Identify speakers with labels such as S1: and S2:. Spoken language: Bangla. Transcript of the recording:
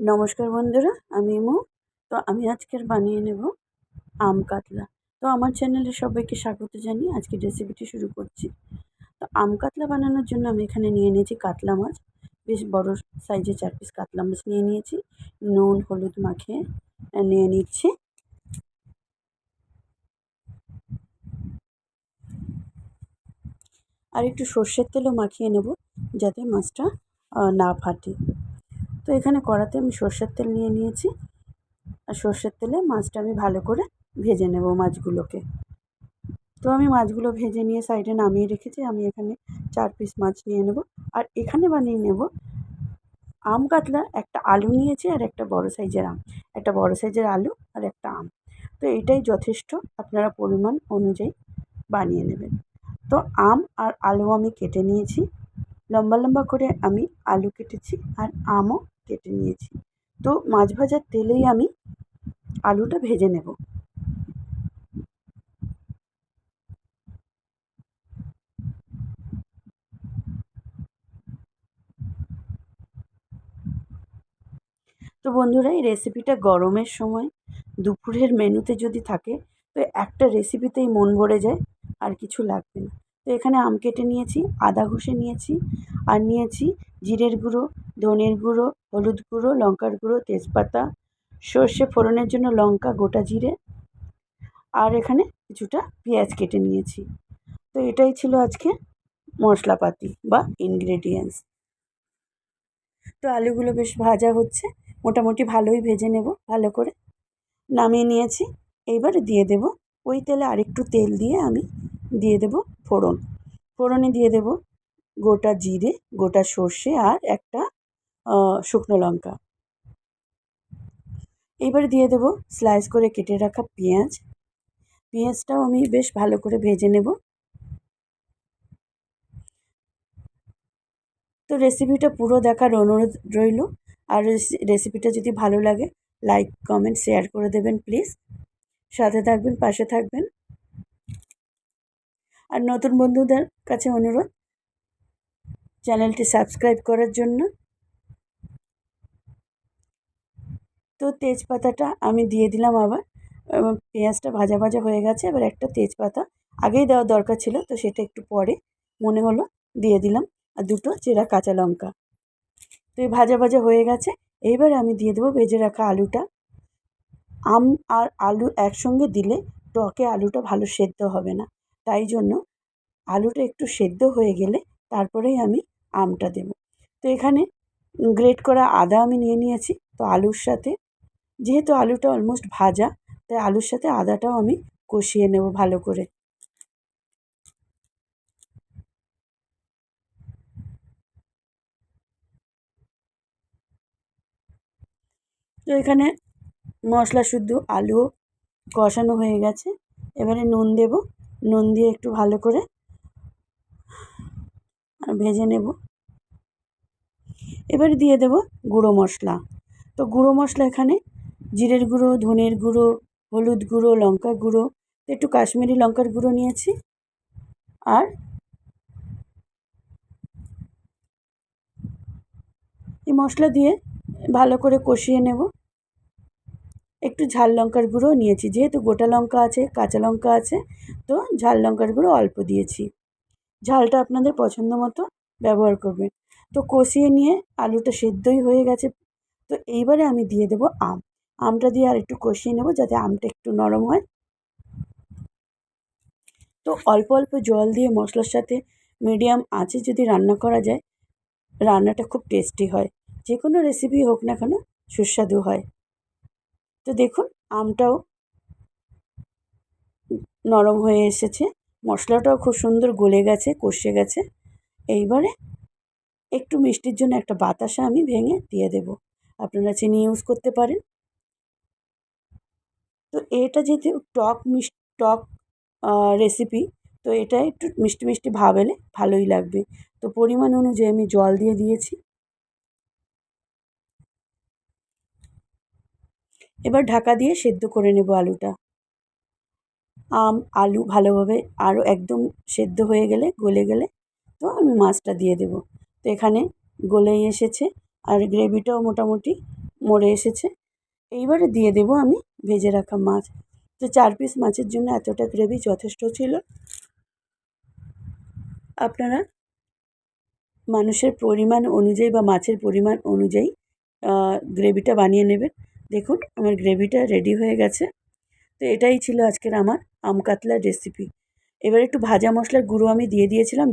S1: নমস্কার বন্ধুরা, আমি ইমু। তো আমি আজকের বানিয়ে নেব আম কাতলা। তো আমার চ্যানেলে সবাইকে স্বাগত জানিয়ে আজকে রেসিপিটি শুরু করছি। তো আম কাতলা বানানোর জন্য আমি এখানে নিয়ে নিয়েছি কাতলা মাছ। বেশ বড় সাইজের চার পিস কাতলা মাছ নিয়ে নিয়েছি। নুন, হলুদ মাখিয়ে নিয়ে নিচ্ছি। আর একটু সর্ষের তেলও মাখিয়ে নেব যাতে মাছটা না ফাটে। তো এখানে কড়াতে আমি সর্ষের তেল নিয়ে নিয়েছি। আর সর্ষের তেলে মাছটা আমি ভালো করে ভেজে নেব মাছগুলোকে। তো আমি মাছগুলো ভেজে নিয়ে সাইডে নামিয়ে রেখেছি। আমি এখানে চার পিস মাছ নিয়ে নেব। আর এখানে বানিয়ে নেব আম কাতলা, একটা আলু নিয়েছি আর একটা বড় সাইজের আম। একটা বড় সাইজের আলু আর একটা আম। তো এটাই যথেষ্ট আপনারা পরিমাণ অনুযায়ী বানিয়ে নেবেন। তো আম আর আলু আমি কেটে নিয়েছি। লম্বা লম্বা করে আমি আলু কেটেছি আর আমও কেটে নিয়েছি। তো মাছ ভাজার তেলেই আমি আলুটা ভেজে নেব। তো বন্ধুরা, এই রেসিপিটা গরমের সময়, দুপুরের মেনুতে যদি থাকে, তো একটা রেসিপিতেই মন ভরে যায়, আর কিছু লাগবে না। তো এখানে আম কেটে নিয়েছি, আদা ঘষে নিয়েছি, আর নিয়েছি জিরের গুঁড়ো ধনের গুঁড়ো, হলুদ গুঁড়ো, লঙ্কার গুঁড়ো, তেজপাতা, সর্ষে ফোড়নের জন্য লঙ্কা, গোটা জিরে আর এখানে কিছুটা পেঁয়াজ কেটে নিয়েছি। তো এটাই ছিল আজকে মশলাপাতি বা ইনগ্রেডিয়েন্টস তো আলুগুলো বেশ ভাজা হচ্ছে, মোটামুটি ভালোই ভেজে নেব, ভালো করে নামিয়ে নিয়েছি। এইবার দিয়ে দেব ওই তেলে আরেকটু তেল দিয়ে আমি দিয়ে দেব ফোড়ন। ফোড়নে দিয়ে দেব গোটা জিরে, গোটা সর্ষে আর একটা শুকনো লঙ্কা। এবারে দিয়ে দেব স্লাইস করে কেটে রাখা পেঁয়াজ। পেঁয়াজটাও আমি বেশ ভালো করে ভেজে নেব। তো রেসিপিটা পুরো দেখার অনুরোধ রইল। আর রেসিপিটা যদি ভালো লাগে লাইক কমেন্ট শেয়ার করে দেবেন প্লিজ সাথে থাকবেন, পাশে থাকবেন। আর নতুন বন্ধুদের কাছে অনুরোধ চ্যানেলটি সাবস্ক্রাইব করার জন্য। তো তেজপাতাটা আমি দিয়ে দিলাম আবার। পেঁয়াজটা ভাজা ভাজা হয়ে গেছে, এবার একটা তেজপাতা। আগেই দেওয়ার দরকার ছিল, তো সেটা একটু পরে মনে হলো দিয়ে দিলাম। আর দুটো চেরা কাঁচা লঙ্কা। তো এই ভাজা ভাজা হয়ে গেছে এইবার আমি দিয়ে দেবো ভেজে রাখা আলুটা। আম আর আলু একসঙ্গে দিলে টকে আলুটা ভালো সেদ্ধ হবে না। তাই জন্য আলুটা একটু সেদ্ধ হয়ে গেলে তারপরেই আমি আমটা দেব। তো এখানে গ্রেট করা আদা আমি নিয়ে নিয়েছি। তো আলুর সাথে যেহেতু আলুটা অলমোস্ট ভাজা, তাই আলুর সাথে আদাটাও আমি কষিয়ে নেব ভালো করে। তো এখানে মশলা শুদ্ধ আলুও কষানো হয়ে গেছে। এবারে নুন দেব, নুন দিয়ে একটু ভালো করে আর ভেজে নেব। এবারে দিয়ে দেব গুঁড়ো মশলা। তো গুঁড়ো মশলা এখানে জিরের গুঁড়ো, ধনের গুঁড়ো, হলুদ গুঁড়ো, লঙ্কা গুঁড়ো। একটু কাশ্মীরি লঙ্কার গুঁড়ো নিয়েছি। আর এই মশলা দিয়ে ভালো করে কষিয়ে নেব। একটু ঝাল লঙ্কার গুঁড়ো নিয়েছি। যেহেতু গোটা লঙ্কা আছে, কাঁচা লঙ্কা আছে, তো ঝাল লঙ্কার গুঁড়ো অল্প দিয়েছি। ঝালটা আপনাদের পছন্দ মতো ব্যবহার করবেন। তো কষিয়ে নিয়ে আলুটা সেদ্ধই হয়ে গেছে। তো এইবারে আমি দিয়ে দেবো আম। আমটা দিয়ে আর একটু কষিয়ে নেব যাতে আমটা একটু নরম হয়। তো অল্প অল্প জল দিয়ে মশলার সাথে মিডিয়াম আঁচে যদি রান্না করা যায়, রান্নাটা খুব টেস্টি হয়। যে কোনো রেসিপি হোক না কেন, সুস্বাদু হয়। তো দেখুন, আমটাও নরম হয়ে এসেছে। মশলাটাও খুব সুন্দর গলে গেছে, কষে গেছে। এইবারে একটু মিষ্টির জন্য একটা বাতাসা আমি ভেঙে দিয়ে দেব। আপনারা চিনি ইউজ করতে পারেন। তো এটা যেহেতু টক মিষ্টি টক রেসিপি তো এটা একটু মিষ্টি মিষ্টি ভাব এলে ভালোই লাগবে। তো পরিমাণ অনুযায়ী আমি জল দিয়ে দিয়েছি। এবার ঢাকা দিয়ে সেদ্ধ করে নেব আলুটা। আম, আলু ভালোভাবে আরও একদম সেদ্ধ হয়ে গেলে, গলে গেলে তো আমি মাছটা দিয়ে দেবো। তো এখানে গলেই এসেছে আর গ্রেভিটাও মোটামুটি মরে এসেছে। এইবারে দিয়ে দেবো আমি ভেজে রাখা মাছ। তো চার পিস মাছের জন্য এতটা গ্রেভি যথেষ্ট ছিল। আপনারা মানুষের পরিমাণ অনুযায়ী বা মাছের পরিমাণ অনুযায়ী গ্রেভিটা বানিয়ে নেবেন। দেখুন, আমার গ্রেভিটা রেডি হয়ে গেছে। তো এটাই ছিল আজকের আমার আম কাতলার রেসিপি এবার একটু ভাজা মশলার গুঁড়ো আমি দিয়ে দিয়েছিলাম